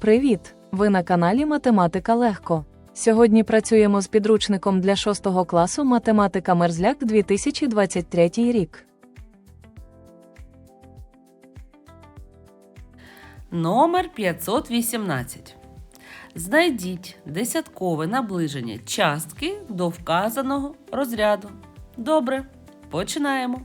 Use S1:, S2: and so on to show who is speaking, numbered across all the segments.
S1: Привіт! Ви на каналі Математика Легко. Сьогодні працюємо з підручником для 6 класу Математика Мерзляк 2023 рік.
S2: Номер 518. Знайдіть десяткове наближення частки до вказаного розряду. Добре, починаємо.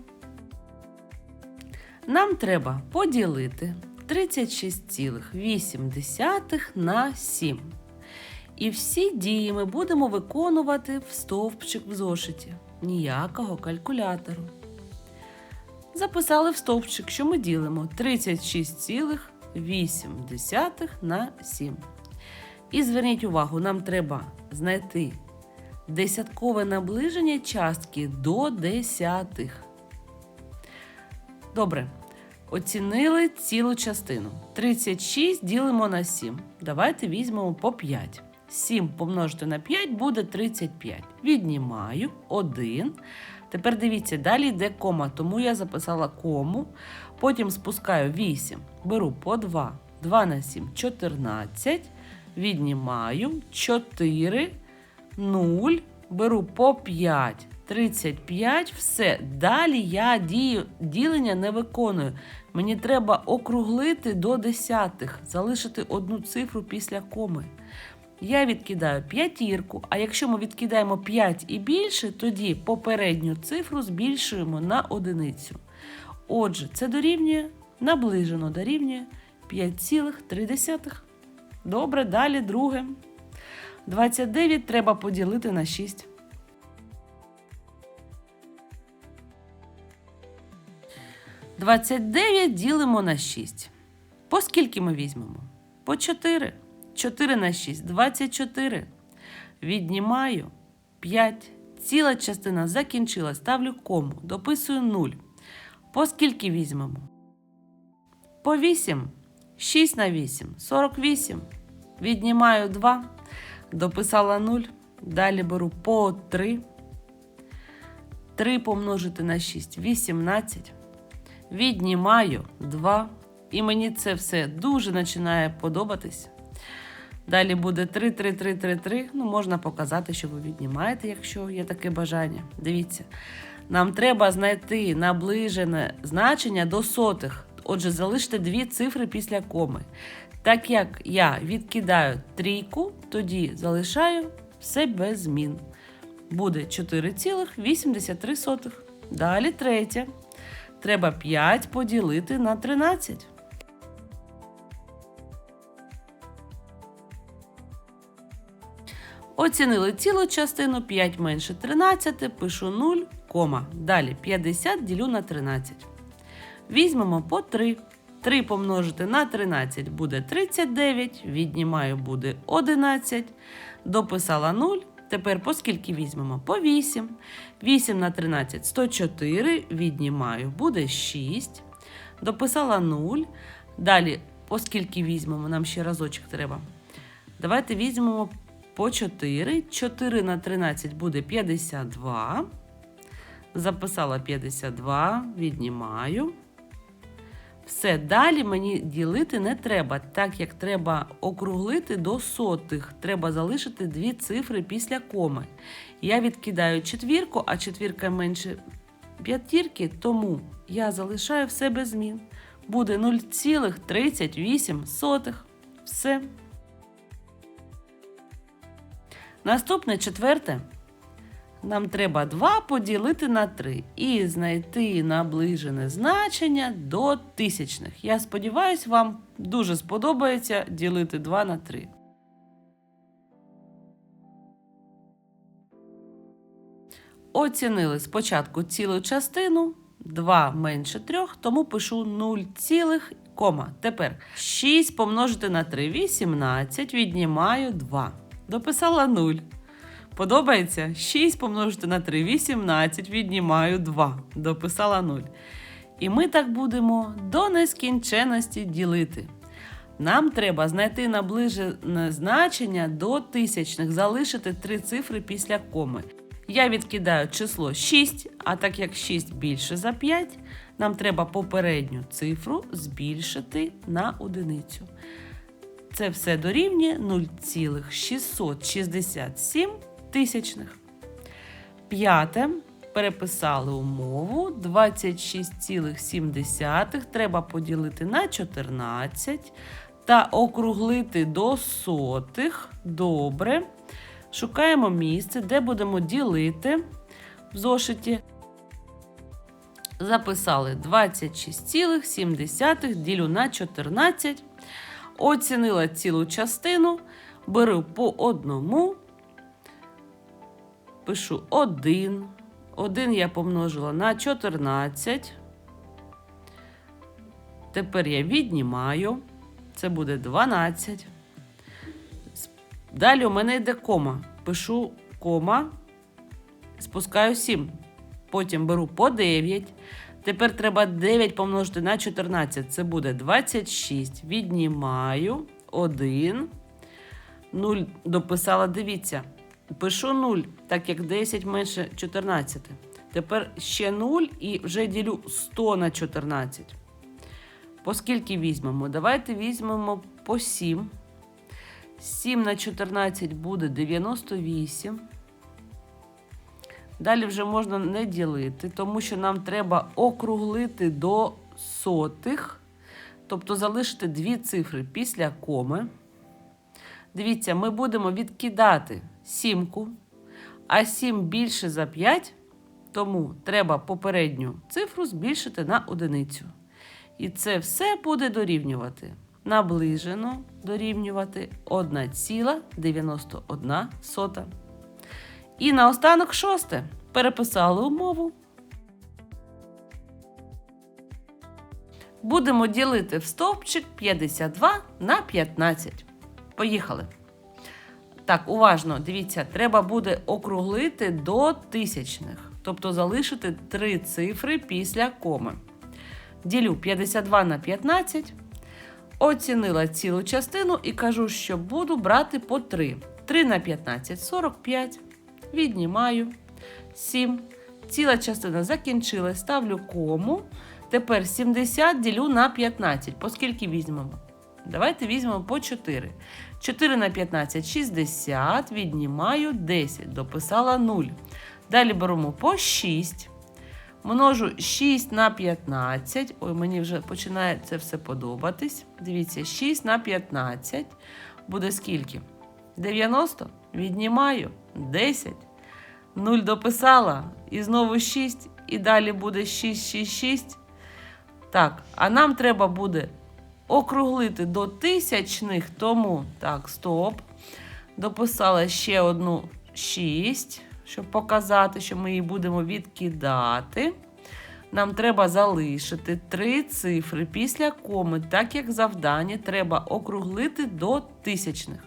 S2: Нам треба поділити 36,8 на 7. І всі дії ми будемо виконувати в стовпчик в зошиті. Ніякого калькулятору. Записали в стовпчик, що ми ділимо 36,8 на 7. І зверніть увагу, нам треба знайти десяткове наближення частки до десятих. Добре. Оцінили цілу частину. 36 ділимо на 7. Давайте візьмемо по 5. 7 помножити на 5 буде 35. Віднімаю 1. Тепер дивіться, далі йде кома, тому я записала кому. Потім спускаю 8. Беру по 2. 2 на 7 14. Віднімаю 4. 0. Беру по 5. 35, все. Далі я дію, ділення не виконую. Мені треба округлити до десятих, залишити одну цифру після коми. Я відкидаю п'ятірку, а якщо ми відкидаємо 5 і більше, тоді попередню цифру збільшуємо на одиницю. Отже, це дорівнює, наближено дорівнює 5,3. Добре, далі друге. 29 треба поділити на 6. 29 ділимо на 6. По скільки ми візьмемо? По 4. 4 на 6 24. Віднімаю 5. Ціла частина закінчилась. Ставлю кому. Дописую 0. По скільки візьмемо? По 8. 6 на 8. 48. Віднімаю 2. Дописала 0. Далі беру по 3. 3 помножити на 6. 18 віднімаю 2. І мені це все дуже починає подобатись. Далі буде 3, 3, 3, 3, 3. Ну, можна показати, що ви віднімаєте, якщо є таке бажання. Дивіться, нам треба знайти наближене значення до сотих. Отже, залиште дві цифри після коми. Так як я відкидаю трійку, тоді залишаю все без змін. Буде 4,83. Далі третє. Треба 5 поділити на 13. Оцінили цілу частину 5 менше 13, пишу 0, кома. Далі 50 ділю на 13. Візьмемо по 3. 3 помножити на 13 буде 39, віднімаю буде 11. Дописала 0. Тепер по візьмемо? По 8. 8 на 13 104. Віднімаю, буде 6. Дописала 0. Далі, по скільки візьмемо, нам ще разочок треба. Давайте візьмемо по 4. 4 на 13 буде 52. Записала 52, віднімаю. Все, далі мені ділити не треба, так як треба округлити до сотих. Треба залишити дві цифри після коми. Я відкидаю четвірку, а четвірка менше п'ятірки, тому я залишаю все без змін. Буде 0,38. Все. Наступне четверте. Нам треба 2 поділити на 3 і знайти наближене значення до тисячних. Я сподіваюся, вам дуже сподобається ділити 2 на 3. Оцінили спочатку цілу частину. 2 менше 3, тому пишу 0, цілих, кома. Тепер 6 помножити на 3 18, віднімаю 2. Дописала 0. Подобається? 6 помножити на 3, 18, віднімаю 2. Дописала 0. І ми так будемо до нескінченності ділити. Нам треба знайти наближене значення до тисячних, залишити три цифри після коми. Я відкидаю число 6, а так як 6 більше за 5, нам треба попередню цифру збільшити на одиницю. Це все дорівнює 0,667 тисячних. П'яте. Переписали умову 26,7 треба поділити на 14 та округлити до сотих. Добре. Шукаємо місце, де будемо ділити в зошиті. Записали 26,7 ділю на 14. Оцінила цілу частину. Беру по одному. Пишу 1. 1 я помножила на 14. Тепер я віднімаю. Це буде 12. Далі у мене йде кома. Пишу кома, спускаю 7. Потім беру по 9. Тепер треба 9 помножити на 14. Це буде 26. Віднімаю 1. 0 дописала, дивіться. Пишу 0, так як 10 менше 14. Тепер ще 0 і вже ділю 100 на 14. По скільки візьмемо? Давайте візьмемо по 7. 7 на 14 буде 98. Далі вже можна не ділити, тому що нам треба округлити до сотих, тобто залишити дві цифри після коми. Дивіться, ми будемо відкидати сімку, а 7 більше за 5, тому треба попередню цифру збільшити на одиницю. І це все буде дорівнювати. Наближено дорівнювати 1,91. І наостанок шосте. Переписали умову. Будемо ділити в стовпчик 52 на 15. Поїхали. Так, уважно, дивіться, треба буде округлити до тисячних, тобто залишити три цифри після коми. Ділю 52 на 15. Оцінила цілу частину і кажу, що буду брати по 3. 3 на 15 45. Віднімаю 7. Ціла частина закінчилась. Ставлю кому. Тепер 70 ділю на 15. По скільки візьмемо? Давайте візьмемо по 4. 4 на 15 60. Віднімаю 10. Дописала 0. Далі беремо по 6. Множу 6 на 15. Ой, мені вже починає це все подобатись. Дивіться, 6 на 15 буде скільки? 90. Віднімаю 10. 0 дописала. І знову 6. І далі буде 6, 6, 6. Так, а нам треба буде округлити до тисячних, тому так, стоп. Дописала ще одну 6, щоб показати, що ми її будемо відкидати. Нам треба залишити три цифри після коми, так як завдання треба округлити до тисячних.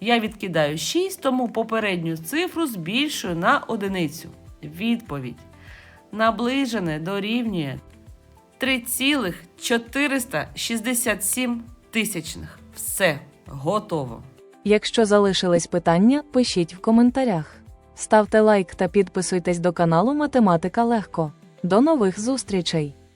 S2: Я відкидаю 6, тому попередню цифру збільшую на одиницю. Відповідь. Наближене дорівнює 3,467 тисячних. Все, готово.
S1: Якщо залишились питання, пишіть в коментарях. Ставте лайк та підписуйтесь до каналу Математика Легко. До нових зустрічей!